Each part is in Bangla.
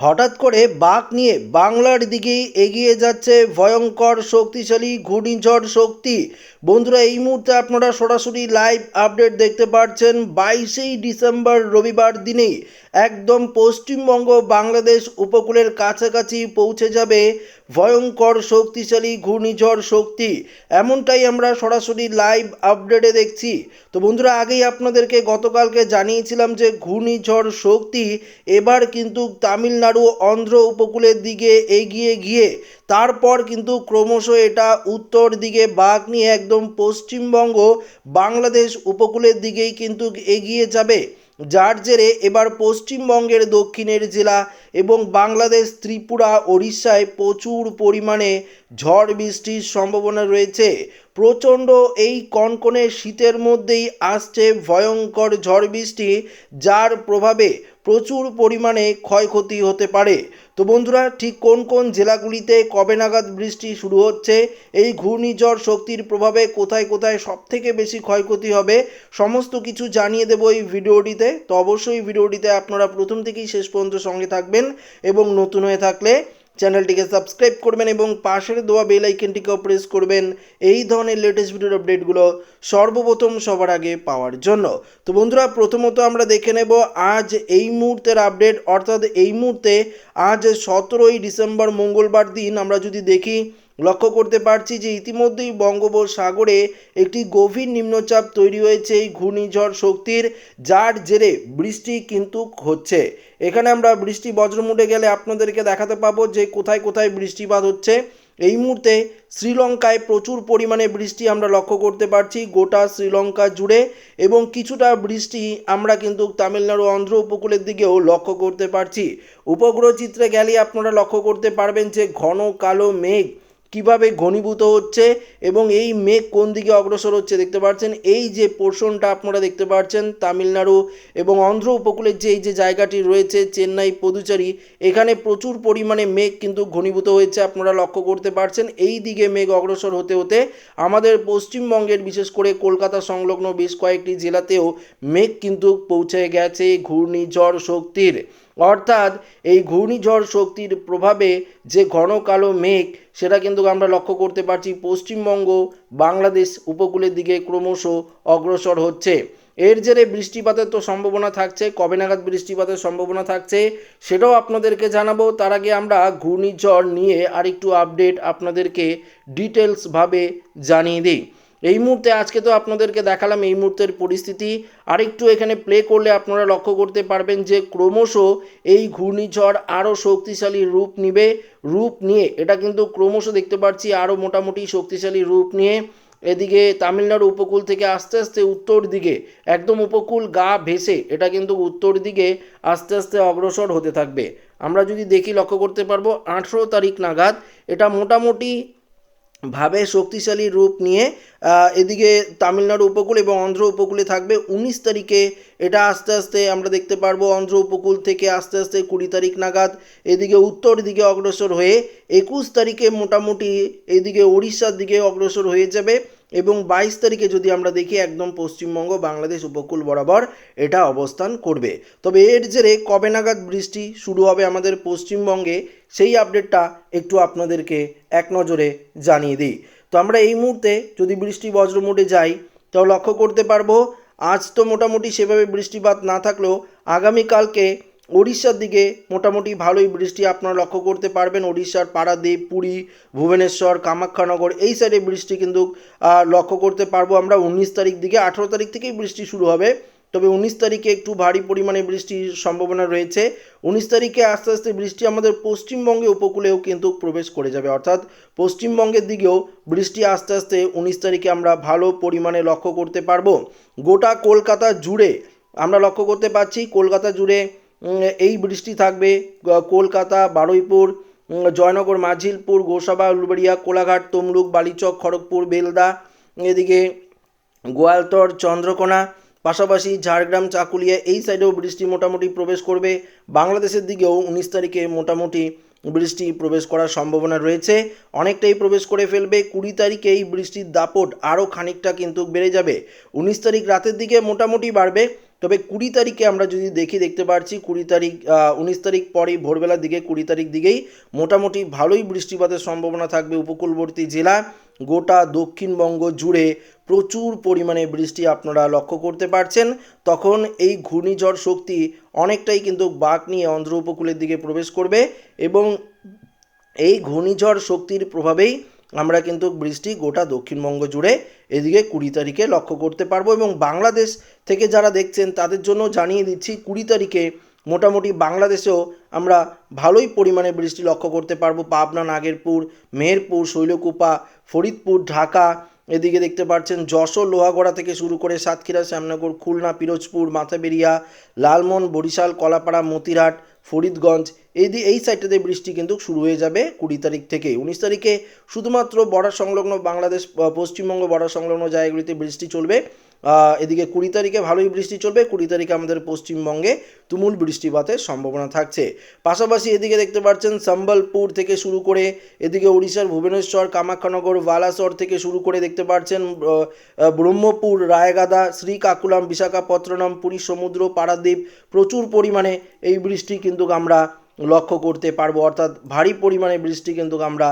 হঠাৎ করে বাঘ নিয়ে বাংলার দিকেই এগিয়ে যাচ্ছে ভয়ঙ্কর শক্তিশালী ঘূর্ণিঝড় শক্তি। বন্ধুরা, এই মুহূর্তে আপনারা সরাসরি লাইভ আপডেট দেখতে পাচ্ছেন বাইশেই ডিসেম্বর রবিবার দিনেই একদম পশ্চিমবঙ্গ বাংলাদেশ উপকূলের কাছাকাছি পৌঁছে যাবে ভয়ঙ্কর শক্তিশালী ঘূর্ণিঝড় শক্তি। এমনটাই আমরা সরাসরি লাইভ আপডেটে দেখছি। তো বন্ধুরা, আগেই আপনাদেরকে গতকালকে জানিয়েছিলাম যে ঘূর্ণিঝড় শক্তি এবার কিন্তু তামিলনাড়ু অন্ধ্র উপকূলের দিকে এগিয়ে গিয়ে, তারপর কিন্তু ক্রমশ এটা উত্তর দিকে বাঁক নিয়ে একদম পশ্চিমবঙ্গ বাংলাদেশ উপকূলের দিকেই কিন্তু এগিয়ে যাবে। যার জেরে এবার পশ্চিমবঙ্গের দক্ষিণের জেলা এবং বাংলাদেশ, ত্রিপুরা, ওড়িশায় প্রচুর পরিমাণে ঝড় বৃষ্টির সম্ভাবনা রয়েছে। প্রচণ্ড এই কনকনে শীতের মধ্যেই আসছে ভয়ঙ্কর ঝড় বৃষ্টি, যার প্রভাবে প্রচুর পরিমাণে ক্ষয়ক্ষতি হতে পারে। তো বন্ধুরা, ঠিক কোন কোন জেলাগুলিতে কবে নাগাদ বৃষ্টি শুরু হচ্ছে, এই ঘূর্ণিঝড় শক্তির প্রভাবে কোথায় কোথায় সবথেকে বেশি ক্ষয়ক্ষতি হবে, সমস্ত কিছু জানিয়ে দেবো এই ভিডিওটিতে। তো অবশ্যই ভিডিওটিতে আপনারা প্রথম থেকেই শেষ পর্যন্ত সঙ্গে থাকবেন এবং নতুন হয়ে থাকলে চ্যানেলটিকে সাবস্ক্রাইব করবেন এবং পাশের দেওয়া বেল আইকনটিকেও প্রেস করবেন। এই ধরনের লেটেস্ট ভিডিওর আপডেটগুলো সর্বপ্রথম সবার আগে পাওয়ার জন্য। তো বন্ধুরা, প্রথমত আমরা দেখে নেব আজ এই মুহূর্তের আপডেট অর্থাৎ এই মুহূর্তে আজ সতেরোই ডিসেম্বর মঙ্গলবার দিন আমরা যদি দেখি লক্ষ্য করতে পারছি যে ইতিমধ্যেই বঙ্গোপসাগরে একটি গভীর নিম্নচাপ তৈরি হয়েছে এই ঘূর্ণিঝড় শক্তির, যার জেরে বৃষ্টি কিন্তু হচ্ছে। এখানে আমরা বৃষ্টি বজ্রমুটে গেলে আপনাদেরকে দেখাতে পাবো যে কোথায় কোথায় বৃষ্টিপাত হচ্ছে। এই মুহূর্তে শ্রীলঙ্কায় প্রচুর পরিমাণে বৃষ্টি আমরা লক্ষ্য করতে পারছি গোটা শ্রীলঙ্কা জুড়ে এবং কিছুটা বৃষ্টি আমরা কিন্তু তামিলনাড়ু অন্ধ্র উপকূলের দিকেও লক্ষ্য করতে পারছি। উপগ্রহ চিত্রে গেলে আপনারা লক্ষ্য করতে পারবেন যে ঘন কালো মেঘ কীভাবে ঘনীভূত হচ্ছে এবং এই মেঘ কোন দিকে অগ্রসর হচ্ছে দেখতে পাচ্ছেন? এই যে পোর্শনটা আপনারা দেখতে পাচ্ছেন তামিলনাড়ু এবং অন্ধ্র উপকূলের যে এই যে জায়গাটি রয়েছে চেন্নাই পদুচারি, এখানে প্রচুর পরিমাণে মেঘ কিন্তু ঘনীভূত হয়েছে আপনারা লক্ষ্য করতে পারছেন। এই দিকে মেঘ অগ্রসর হতে হতে আমাদের পশ্চিমবঙ্গের বিশেষ করে কলকাতা সংলগ্ন বেশ কয়েকটি জেলাতেও মেঘ কিন্তু পৌঁছে গেছে, ঘূর্ণিঝড় শক্তির। অর্থাৎ এই ঘূর্ণিঝড় শক্তির প্রভাবে যে ঘন কালো মেঘ, সেটা কিন্তু আমরা লক্ষ্য করতে পারছি পশ্চিমবঙ্গ, বাংলাদেশ উপকূলের দিকে ক্রমশ অগ্রসর হচ্ছে। এর জেরে বৃষ্টিপাতের তো সম্ভাবনা থাকছে, কবে নাগাদ বৃষ্টিপাতের সম্ভাবনা থাকছে, সেটাও আপনাদেরকে জানাব। তার আগে আমরা ঘূর্ণিঝড় নিয়ে আরেকটু আপডেট আপনাদেরকে ডিটেলসভাবে জানিয়ে দিই। এই মুহূর্তে আজকে তো আপনাদেরকে দেখালাম এই মুহূর্তের পরিস্থিতি। আরেকটু এখানে প্লে করলে আপনারা লক্ষ্য করতে পারবেন যে ক্রমশ এই ঘূর্ণিঝড় আরও শক্তিশালী রূপ নিবে, রূপ নিয়ে। এটা কিন্তু ক্রমশ দেখতে পাচ্ছি আরও মোটামুটি শক্তিশালী রূপ নিয়ে। এদিকে তামিলনাড়ু উপকূল থেকে আস্তে আস্তে উত্তর দিকে, একদম উপকূল গা ভেসে, এটা কিন্তু উত্তর দিকে আস্তে আস্তে অগ্রসর হতে থাকবে। আমরা যদি দেখি লক্ষ্য করতে পারব, আঠেরো তারিখ নাগাদ, এটা মোটামুটি ভাবে শক্তিশালী রূপ নিয়ে এদিকে তামিলনাড়ু উপকূল এবং অন্ধ্র উপকূলে থাকবে। উনিশ তারিখে এটা আস্তে আস্তে আমরা দেখতে পারব, অন্ধ্র উপকূল থেকে আস্তে আস্তে কুড়ি তারিখ নাগাদ এদিকে উত্তর দিকে অগ্রসর হয়ে একুশ তারিখে মোটামুটি এদিকে ওড়িশার দিকে অগ্রসর হয়ে যাবে। এবং বাইশ তারিখে যদি আমরা দেখি একদম পশ্চিমবঙ্গ, বাংলাদেশ উপকূল বরাবর এটা অবস্থান করবে। তবে এর জেরে কবে নাগাদ বৃষ্টি শুরু হবে আমাদের পশ্চিমবঙ্গে, সেই আপডেটটা একটু আপনাদেরকে এক নজরে জানিয়ে দিই। তো আমরা এই মুহূর্তে যদি বৃষ্টি বজ্রমুটে যাই, তাও লক্ষ্য করতে পারব, আজ তো মোটামুটি সেভাবে বৃষ্টিপাত না থাকলেও আগামীকালকে ওড়িশার দিকে মোটামুটি ভালোই বৃষ্টি আপনারা লক্ষ্য করতে পারবেন। ওড়িশার পারাদ্বীপ পুরী, ভুবনেশ্বর, কামাখ্যানগর এই সাইডে বৃষ্টি কিন্তু লক্ষ্য করতে পারব আমরা। উনিশ তারিখ দিকে, আঠেরো তারিখ থেকেই বৃষ্টি শুরু হবে। তবে উনিশ তারিখে একটু ভারী পরিমাণে বৃষ্টির সম্ভাবনা রয়েছে। উনিশ তারিখে আস্তে আস্তে বৃষ্টি আমাদের পশ্চিমবঙ্গে উপকূলেও কিন্তু প্রবেশ করে যাবে। অর্থাৎ পশ্চিমবঙ্গের দিকেও বৃষ্টি আস্তে আস্তে উনিশ তারিখে আমরা ভালো পরিমাণে লক্ষ্য করতে পারব। গোটা কলকাতা জুড়ে আমরা লক্ষ্য করতে পারছি, কলকাতা জুড়ে এই বৃষ্টি থাকবে কলকাতা, বারুইপুর জয়নগর, মাঝিলপুর, গোসাবা, উলবেড়িয়া, কোলাঘাট, তমলুক, বালিচক, খড়গপুর, বেলদা, এদিকে গোয়ালতর, চন্দ্রকোনা, পাশাপাশি ঝাড়গ্রাম, চাকুলিয়া, এই সাইডেও বৃষ্টি মোটামুটি প্রবেশ করবে। বাংলাদেশের দিকেও উনিশ তারিখে মোটামুটি বৃষ্টি প্রবেশ করার সম্ভাবনা রয়েছে। অনেকটাই প্রবেশ করে ফেলবে। কুড়ি তারিখে এই বৃষ্টির দাপট আরও খানিকটা কিন্তু বেড়ে যাবে। উনিশ তারিখ রাতের দিকে মোটামুটি বাড়বে। তবে কুড়ি তারিখে আমরা যদি দেখি, দেখতে পাচ্ছি কুড়ি তারিখ উনিশ তারিখ পরেই ভোরবেলার দিকে, কুড়ি তারিখ দিকেই মোটামুটি ভালোই বৃষ্টিপাতের সম্ভাবনা থাকবে উপকূলবর্তী জেলা। গোটা দক্ষিণবঙ্গ জুড়ে প্রচুর পরিমাণে বৃষ্টি আপনারা লক্ষ্য করতে পারছেন। তখন এই ঘূর্ণিঝড় শক্তি অনেকটাই কিন্তু বাঁক নিয়ে অন্ধ্র উপকূলের দিকে প্রবেশ করবে এবং এই ঘূর্ণিঝড় শক্তির প্রভাবেই আমরা কিন্তু বৃষ্টি গোটা দক্ষিণবঙ্গ জুড়ে এদিকে কুড়ি তারিখে লক্ষ্য করতে পারব এবং বাংলাদেশ থেকে যারা দেখছেন তাদের জন্য জানিয়ে দিচ্ছি কুড়ি তারিখে মোটামুটি বাংলাদেশেও আমরা ভালোই পরিমাণে বৃষ্টি লক্ষ্য করতে পারব। পাবনা, নাগেরপুর, মেহেরপুর, শৈলকুপা, ফরিদপুর, ঢাকা, এদিকে দেখতে পাচ্ছেন যশোর, লোহাগড়া থেকে শুরু করে সাতক্ষীরা, শ্যামনগর, খুলনা, পিরোজপুর, মাথাবেরিয়া লালমন বরিশাল, কলাপাড়া, মতিরহাট, ফরিদগঞ্জ এই এই সাইডটাতে বৃষ্টি কিন্তু শুরু হয়ে যাবে কুড়ি তারিখ থেকে। উনিশ তারিখে শুধুমাত্র বর্ডার সংলগ্ন বাংলাদেশ পশ্চিমবঙ্গ বর্ডার সংলগ্ন জায়গাগুলিতে বৃষ্টি চলবে। এদিকে কুড়ি তারিখে ভালোই বৃষ্টি চলবে, কুড়ি তারিখে আমাদের পশ্চিমবঙ্গে তুমুল বৃষ্টিপাতের সম্ভাবনা থাকছে। পাশাপাশি এদিকে দেখতে পাচ্ছেন, সম্বলপুর থেকে শুরু করে এদিকে উড়িষ্যার ভুবনেশ্বর, কামাখ্যানগর, বালাসর থেকে শুরু করে দেখতে পাচ্ছেন ব্রহ্মপুর, রায়গাদা, শ্রীকাকুলাম, বিশাখাপত্তনম পুরী সমুদ্র পারাদ্বীপ প্রচুর পরিমাণে এই বৃষ্টি কিন্তু আমরা লক্ষ্য করতে পারব, অর্থাৎ ভারী পরিমাণে বৃষ্টি কিন্তু আমরা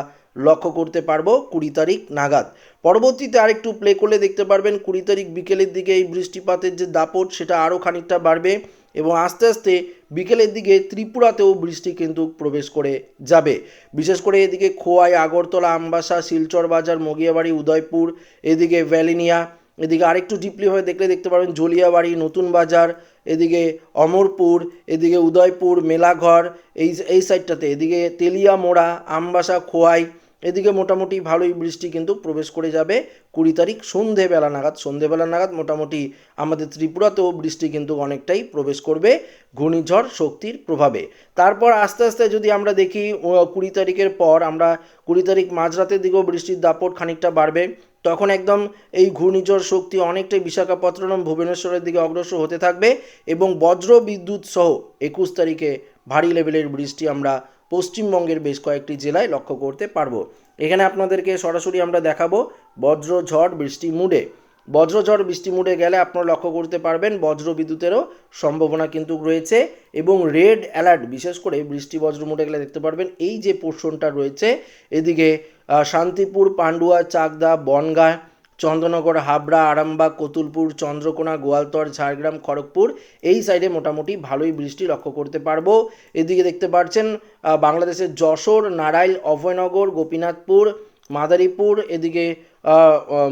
লক্ষ্য করতে পারব কুড়ি তারিখ নাগাদ। পরবর্তীতে আরেকটু প্লে করলে দেখতে পারবেন কুড়ি তারিখ বিকেলের দিকে এই বৃষ্টিপাতের যে দাপট, সেটা আরও খানিকটা বাড়বে এবং আস্তে আস্তে বিকেলের দিকে ত্রিপুরাতেও বৃষ্টি কিন্তু প্রবেশ করে যাবে। বিশেষ করে এদিকে খোয়াই, আগরতলা, আমবাসা, শিলচর বাজার, মগিয়াবাড়ি, উদয়পুর, এদিকে ভ্যালিনিয়া, এদিকে আরেকটু ডিপলি হয়ে দেখলে দেখতে পারবেন জলিয়াবাড়ি নতুন বাজার এদিকে অমরপুর এদিকে উদয়পুর মেলাঘর এই এই সাইডটাতে এদিকে তেলিয়ামোড়া আমবাসা খোয়াই এদিকে মোটামুটি ভালোই বৃষ্টি কিন্তু প্রবেশ করে যাবে কুড়ি তারিখ সন্ধেবেলা নাগাদ। সন্ধেবেলা নাগাদ মোটামুটি আমাদের ত্রিপুরাতেও বৃষ্টি কিন্তু অনেকটাই প্রবেশ করবে ঘূর্ণিঝড় শক্তির প্রভাবে। তারপর আস্তে আস্তে যদি আমরা দেখি কুড়ি তারিখের পর আমরা কুড়ি তারিখ মাঝরাতের দিকেও বৃষ্টির দাপট খানিকটা বাড়বে। তখন একদম এই ঘূর্ণিঝড় শক্তি অনেকটাই বিশাখাপত্তনম, ভুবনেশ্বরের দিকে অগ্রসর হতে থাকবে এবং বজ্র বিদ্যুৎ সহ একুশ তারিখে ভারী লেভেলের বৃষ্টি আমরা পশ্চিমবঙ্গের বেশ কয়েকটি জেলায় লক্ষ্য করতে পারব। এখানে আপনাদেরকে সরাসরি আমরা দেখাবো বজ্র ঝড় বৃষ্টি মুডে। বজ্রঝড় বৃষ্টি মুডে গেলে আপনারা লক্ষ্য করতে পারবেন বজ্র বিদ্যুতেরও সম্ভাবনা কিন্তু রয়েছে এবং রেড অ্যালার্ট, বিশেষ করে বৃষ্টি বজ্র মুডে গেলে দেখতে পারবেন এই যে পোর্শনটা রয়েছে, এদিকে শান্তিপুর, পান্ডুয়া, চাকদা, বনগাঁ চন্দ্রনগর, হাবড়া, আরামবাগ, কতুলপুর, চন্দ্রকোনা, গোয়ালতর, ঝাড়গ্রাম, খড়গপুর, এই সাইডে মোটামুটি ভালোই বৃষ্টি লক্ষ্য করতে পারব। এদিকে দেখতে পাচ্ছেন বাংলাদেশের যশোর নারাইল অভয়নগর, গোপীনাথপুর, মাদারীপুর, এদিকে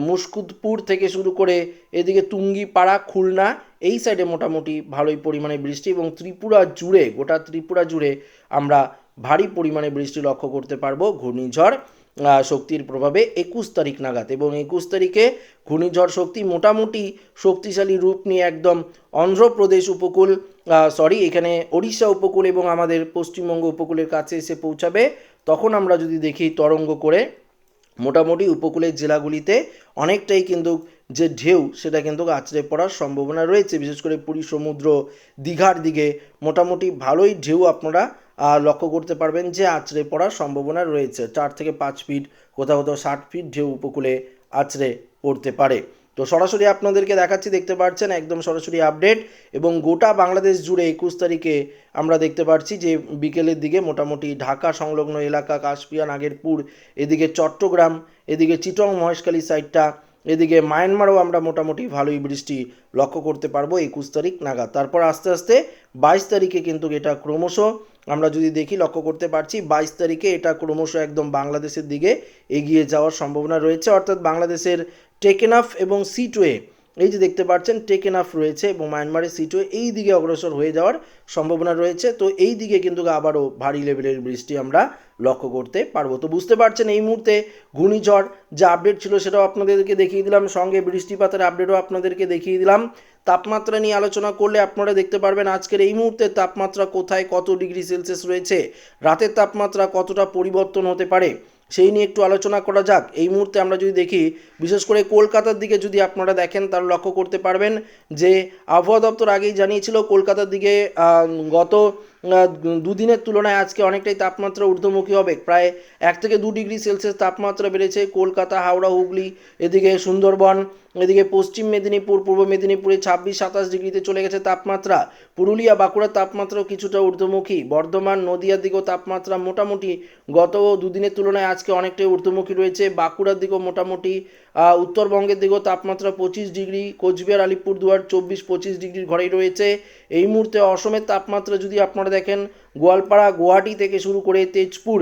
মুশকুদপুর থেকে শুরু করে এদিকে তুঙ্গিপাড়া, খুলনা, এই সাইডে মোটামুটি ভালোই পরিমাণে বৃষ্টি এবং ত্রিপুরা জুড়ে, গোটা ত্রিপুরা জুড়ে আমরা ভারী পরিমাণে বৃষ্টি লক্ষ্য করতে পারব, ঘূর্ণিঝড়। শক্তির প্রভাবে একুশ তারিখ নাগাদ এবং একুশ তারিখে ঘূর্ণিঝড় শক্তি মোটামুটি শক্তিশালী রূপ নিয়ে একদম অন্ধ্রপ্রদেশ উপকূল সরি এখানে ওড়িশা উপকূল এবং আমাদের পশ্চিমবঙ্গ উপকূলের কাছে এসে পৌঁছাবে। তখন আমরা যদি দেখি তরঙ্গ করে, মোটামুটি উপকূলের জেলাগুলিতে অনেকটাই কিন্তু যে ঢেউ, সেটা কিন্তু আছড়ে পড়ার সম্ভাবনা রয়েছে। বিশেষ করে পুরী, সমুদ্র, দীঘার দিকে মোটামুটি ভালোই ঢেউ আপনারা লক্ষ্য করতে পারবেন যে আছড়ে পড়ার সম্ভাবনা রয়েছে। চার থেকে পাঁচ ফিট, কোথাও কোথাও ষাট ফিট ঢেউ উপকূলে আছড়ে পড়তে পারে। তো সরাসরি আপনাদেরকে দেখাচ্ছি, দেখতে পাচ্ছেন একদম সরাসরি আপডেট এবং গোটা বাংলাদেশ জুড়ে একুশ তারিখে আমরা দেখতে পাচ্ছি যে বিকেলের দিকে মোটামুটি ঢাকা সংলগ্ন এলাকা কাশপিয়া নাগেরপুর, এদিকে চট্টগ্রাম, এদিকে চিটং, মহেশখালী সাইডটা, এদিকে মায়ানমারও আমরা মোটামুটি ভালোই বৃষ্টি লক্ষ্য করতে পারব একুশ তারিখ নাগাদ। তারপর আস্তে আস্তে বাইশ তারিখে কিন্তু এটা ক্রমশ আমরা যদি দেখি, লক্ষ্য করতে পারছি, বাইশ তারিখে এটা ক্রমশ একদম বাংলাদেশের দিকে এগিয়ে যাওয়ার সম্ভাবনা রয়েছে। অর্থাৎ বাংলাদেশের টেকেন আফ এবং সিটওয়ে এই যে দেখতে পাচ্ছেন টেকেনাফ রয়েছে এবং মায়ানমারের সিটও এই দিকে অগ্রসর হয়ে যাওয়ার সম্ভাবনা রয়েছে। তো এই দিকে কিন্তু আবারও ভারী লেভেলের বৃষ্টি আমরা লক্ষ্য করতে পারব। তো বুঝতে পারছেন এই মুহূর্তে ঘূর্ণিঝড়, যে আপডেট ছিল সেটাও আপনাদেরকে দেখিয়ে দিলাম, সঙ্গে বৃষ্টিপাতের আপডেটও আপনাদেরকে দেখিয়ে দিলাম। তাপমাত্রা নিয়ে আলোচনা করলে আপনারা দেখতে পারবেন আজকের এই মুহূর্তে তাপমাত্রা কোথায়, কত ডিগ্রি সেলসিয়াস রয়েছে, রাতের তাপমাত্রা কতটা পরিবর্তন হতে পারে সেই নিয়ে একটু আলোচনা করা যাক। এই মুহূর্তে আমরা যদি দেখি, বিশেষ করে কলকাতার দিকে যদি আপনারা দেখেন তার লক্ষ্য করতে পারবেন যে, আবহাওয়া দপ্তর আগেই জানিয়েছিল, কলকাতার দিকে গত দুদিনের তুলনায় আজকে অনেকটাই তাপমাত্রা ঊর্ধ্বমুখী হবে। প্রায় এক থেকে দু ডিগ্রি সেলসিয়াস তাপমাত্রা বেড়েছে। কলকাতা, হাওড়া, হুগলি, এদিকে সুন্দরবন, এদিকে পশ্চিম মেদিনীপুর, পূর্ব মেদিনীপুরে ছাব্বিশ, সাতাশ ডিগ্রিতে চলে গেছে তাপমাত্রা। পুরুলিয়া, বাঁকুড়ার তাপমাত্রাও কিছুটা ঊর্ধ্বমুখী। বর্ধমান, নদিয়ার দিকেও তাপমাত্রা মোটামুটি গত দুদিনের তুলনায় আজকে অনেকটাই ঊর্ধ্বমুখী রয়েছে। বাঁকুড়ার দিকেও মোটামুটি উত্তরবঙ্গের দিকেও তাপমাত্রা পঁচিশ ডিগ্রি, কোচবিহার, আলিপুরদুয়ার চব্বিশ, পঁচিশ ডিগ্রির ঘরেই রয়েছে। এই মুহূর্তে অসমের তাপমাত্রা যদি আপনারা দেখেন, গোয়ালপাড়া, গুয়াহাটি থেকে শুরু করে তেজপুর,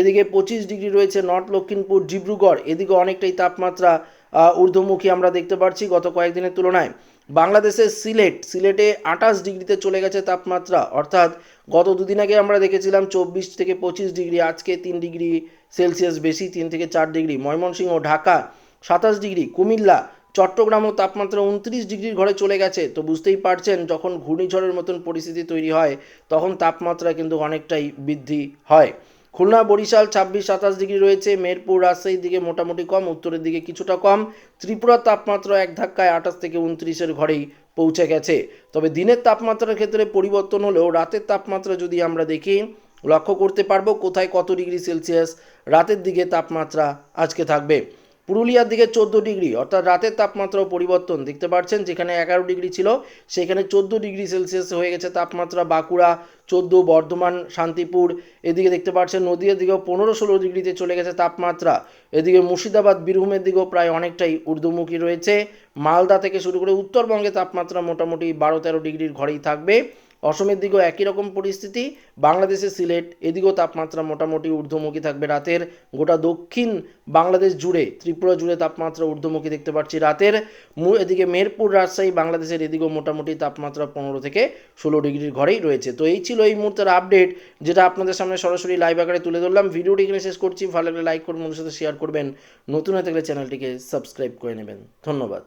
এদিকে পঁচিশ ডিগ্রি রয়েছে নর্থ লক্ষিমপুর, ডিব্রুগড়, এদিকে অনেকটাই তাপমাত্রা ঊর্ধ্বমুখী আমরা দেখতে পাচ্ছি গত কয়েকদিনের তুলনায়। বাংলাদেশের সিলেট, সিলেটে আঠাশ ডিগ্রিতে চলে গেছে তাপমাত্রা, অর্থাৎ গত দুদিন আগে আমরা দেখেছিলাম চব্বিশ থেকে পঁচিশ ডিগ্রি, আজকে তিন ডিগ্রি সেলসিয়াস বেশি, তিন থেকে চার ডিগ্রি। ময়মনসিংহ, ঢাকা সাতাশ ডিগ্রি, কুমিল্লা চট্টগ্রামও তাপমাত্রা উনত্রিশ ডিগ্রির ঘরে চলে গেছে। তো বুঝতেই পারছেন, যখন ঘূর্ণিঝড়ের মতন পরিস্থিতি তৈরি হয়, তখন তাপমাত্রা কিন্তু অনেকটাই বৃদ্ধি হয়। খুলনা, বরিশাল ছাব্বিশ, সাতাশ ডিগ্রি রয়েছে, মেরপুর, রাজশাহীর দিকে মোটামুটি কম, উত্তরের দিকে কিছুটা কম। ত্রিপুরার তাপমাত্রা এক ধাক্কায় আঠাশ থেকে উনত্রিশের ঘরেই পৌঁছে গেছে। তবে দিনের তাপমাত্রার ক্ষেত্রে পরিবর্তন হলেও রাতের তাপমাত্রা যদি আমরা দেখি, লক্ষ্য করতে পারব কোথায় কত ডিগ্রি সেলসিয়াস, রাতের দিকে তাপমাত্রা আজকে থাকবে। পুরুলিয়ার দিকে চোদ্দ ডিগ্রি, অর্থাৎ রাতের তাপমাত্রাও পরিবর্তন। দেখতে পাচ্ছেন যেখানে এগারো ডিগ্রি ছিল, সেখানে চোদ্দ ডিগ্রি সেলসিয়াস হয়ে গেছে তাপমাত্রা। বাঁকুড়া চোদ্দ, বর্ধমান, শান্তিপুর, এদিকে দেখতে পাচ্ছেন নদীর দিকেও পনেরো ষোলো ডিগ্রিতে চলে গেছে তাপমাত্রা। এদিকে মুর্শিদাবাদ, বীরভূমের দিকেও প্রায় অনেকটাই ঊর্ধ্বমুখী রয়েছে। মালদা থেকে শুরু করে উত্তরবঙ্গে তাপমাত্রা মোটামুটি বারো তেরো ডিগ্রির ঘরেই থাকবে। অসমের দিকেও একই রকম পরিস্থিতি। বাংলাদেশের সিলেট, এদিকেও তাপমাত্রা মোটামুটি ঊর্ধ্বমুখী থাকবে রাতের। গোটা দক্ষিণ বাংলাদেশ জুড়ে, ত্রিপুরা জুড়ে তাপমাত্রা ঊর্ধ্বমুখী দেখতে পাচ্ছি রাতের। এদিকে মেরপুর, রাজশাহী, বাংলাদেশের এদিকেও মোটামুটি তাপমাত্রা পনেরো থেকে ষোলো ডিগ্রির ঘরেই রয়েছে। তো এই ছিল এই মুহূর্তের আপডেট, যেটা আপনাদের সামনে সরাসরি লাইভ আকারে তুলে ধরলাম। ভিডিওটি এখানে শেষ করছি। ভালো লাগলে লাইক করবেন বন্ধুর সাথে শেয়ার করবেন। নতুন হয়ে থাকলে চ্যানেলটিকে সাবস্ক্রাইব করে নেবেন। ধন্যবাদ।